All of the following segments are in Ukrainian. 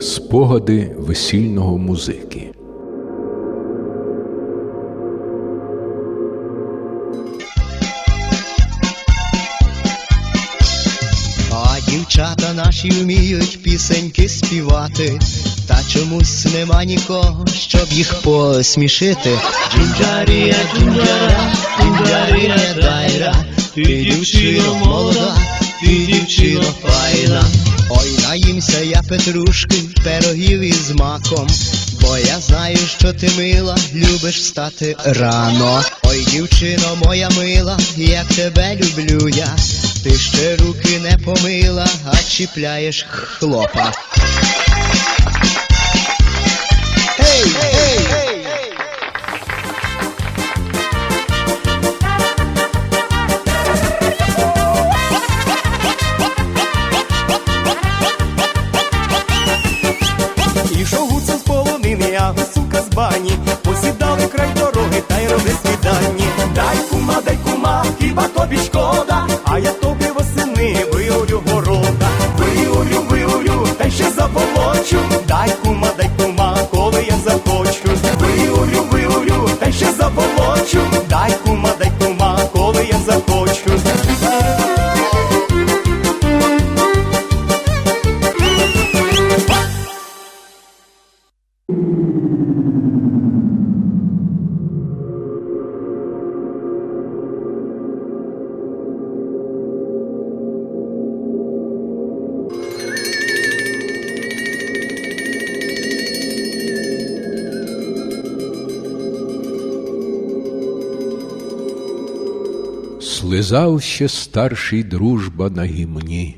Спогади весільного музики. А дівчата наші вміють пісеньки співати, та чомусь нема нікого, щоб їх посмішити. Джинджарія, джинджара, джинджарія дайра, ти дівчино молода, ти дівчино файна. Ой, наїмся я петрушки, пирогів із маком, бо я знаю, що ти мила, любиш встати рано. Ой, дівчино моя мила, як тебе люблю я, ти ще руки не помила, а чіпляєш хлопа. Ішов гуцул з полонини, а сука з бані Слизав ще старший дружба на гімні,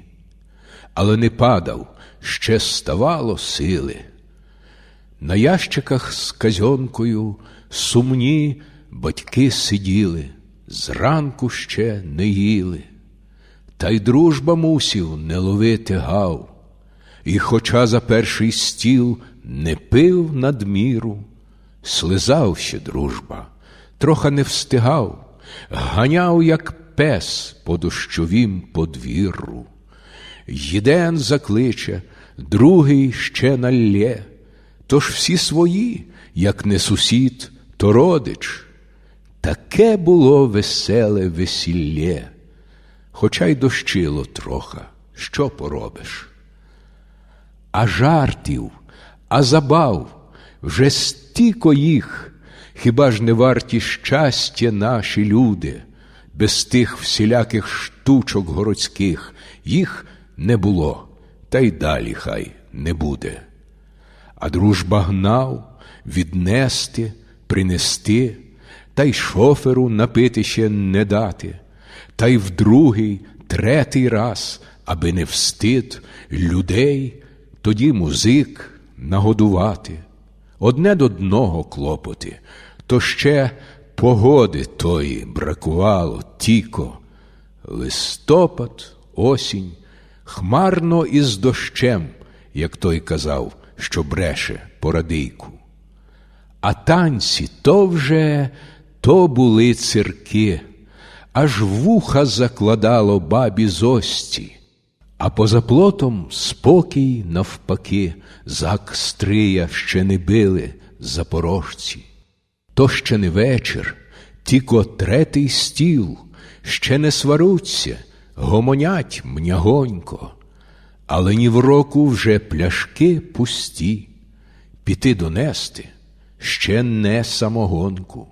але не падав, ще ставало сили. На ящиках з казьонкою сумні батьки сиділи, зранку ще не їли. Та й дружба мусів не ловити гав, і, хоча за перший стіл не пив надміру, слизав ще дружба, троха не встигав, ганяв, як пес по дощовім подвір'ю. Єден закличе, другий ще налє, тож всі свої, як не сусід, то родич. Таке було веселе весіллє, хоча й дощило троха, що поробиш. А жартів, а забав вже стіко їх, хіба ж не варті щастя наші люди, без тих всіляких штучок городських їх не було, та й далі хай не буде. А дружба гнав віднести, принести, та й шоферу напити ще не дати, та й в другий, третій раз, аби не встид людей, тоді музик нагодувати. Одне до одного клопоти, то ще погоди тої бракувало тіко. Листопад, осінь, хмарно із дощем, як той казав, що бреше порадийку. А танці то вже то були цирки, аж вуха закладало бабі зості, а поза плотом спокій навпаки, зак стрия ще не били запорожці. То ще не вечір, тіко третий стіл, ще не сваруться, гомонять мнягонько, але ні в року вже пляшки пусті, піти донести ще не самогонку,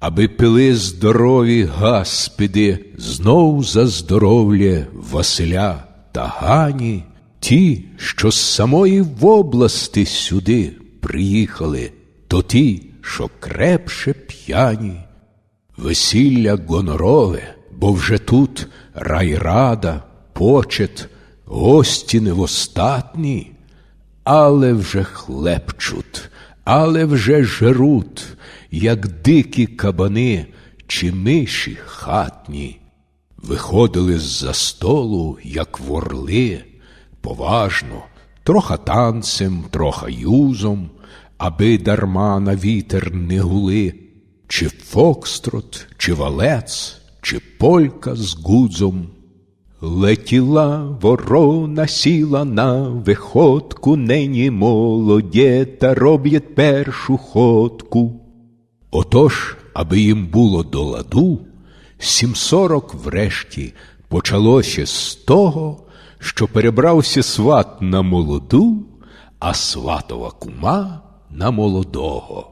аби пили здорові гаспіди, знов за здоров'я Василя та Гані, ті, що з самої области сюди приїхали, то ті, що крепше п'яні. Весілля гонорове, бо вже тут райрада, почет, гості не в остатні, але вже хлебчуть, але вже жеруть, як дикі кабани чи миші хатні. Виходили з-за столу, як ворли, поважно, троха танцем, троха юзом, аби дарма на вітер не гули, чи фокстрот, чи валец, чи полька з гудзом. Летіла ворона, сіла на виходку, нині молоді та роблять першу ходку. Отож, аби їм було до ладу, сім сорок врешті почалося з того, що перебрався сват на молоду, а сватова кума на молодого.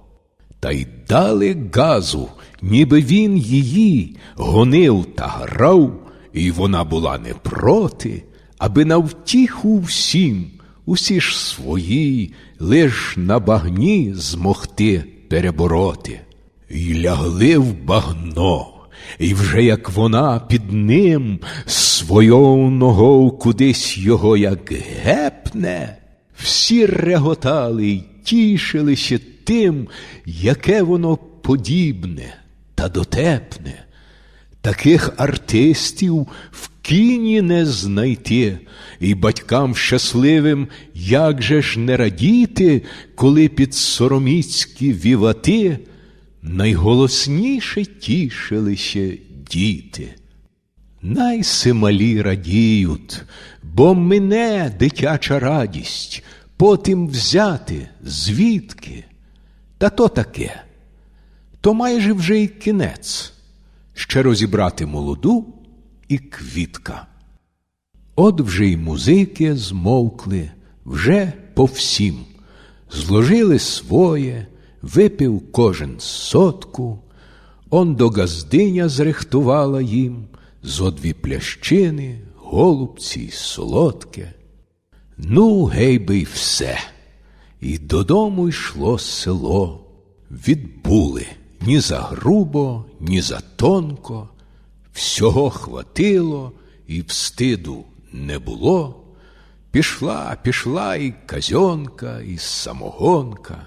Та й дали газу, ніби він її гонив та грав, і вона була не проти, аби на втіху всім, усі ж свої, лиш на багні змогти перебороти. І лягли в багно, і вже як вона під ним своєю ногою кудись його як гепне, всі реготали й тішилися тим, яке воно подібне та дотепне. Таких артистів в кіні не знайти, і батькам щасливим як же ж не радіти, коли під сороміцькі вівати найголосніше тішилися діти. Найсималі радіють, бо мене дитяча радість, потім взяти звідки. Та то таке, то майже вже й кінець, ще розібрати молоду і квітка. От вже й музики змовкли, вже по всім, зложили своє, випив кожен сотку, он до газдиня зрихтувала їм зо дві плящини, голубці й солодке. Ну, гей би й все. І додому йшло село. Відбули ні за грубо, ні за тонко. Всього хватило, і встиду не було. Пішла, пішла і казьонка, і самогонка.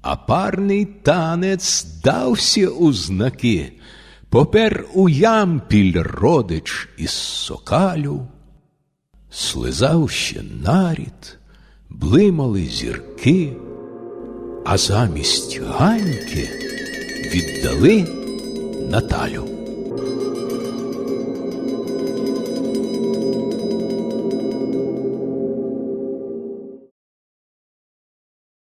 А парний танець дався у знаки, попер у ямпіль родич із сокалю, слизав ще нарід, блимали зірки, а замість ганьки віддали Наталю.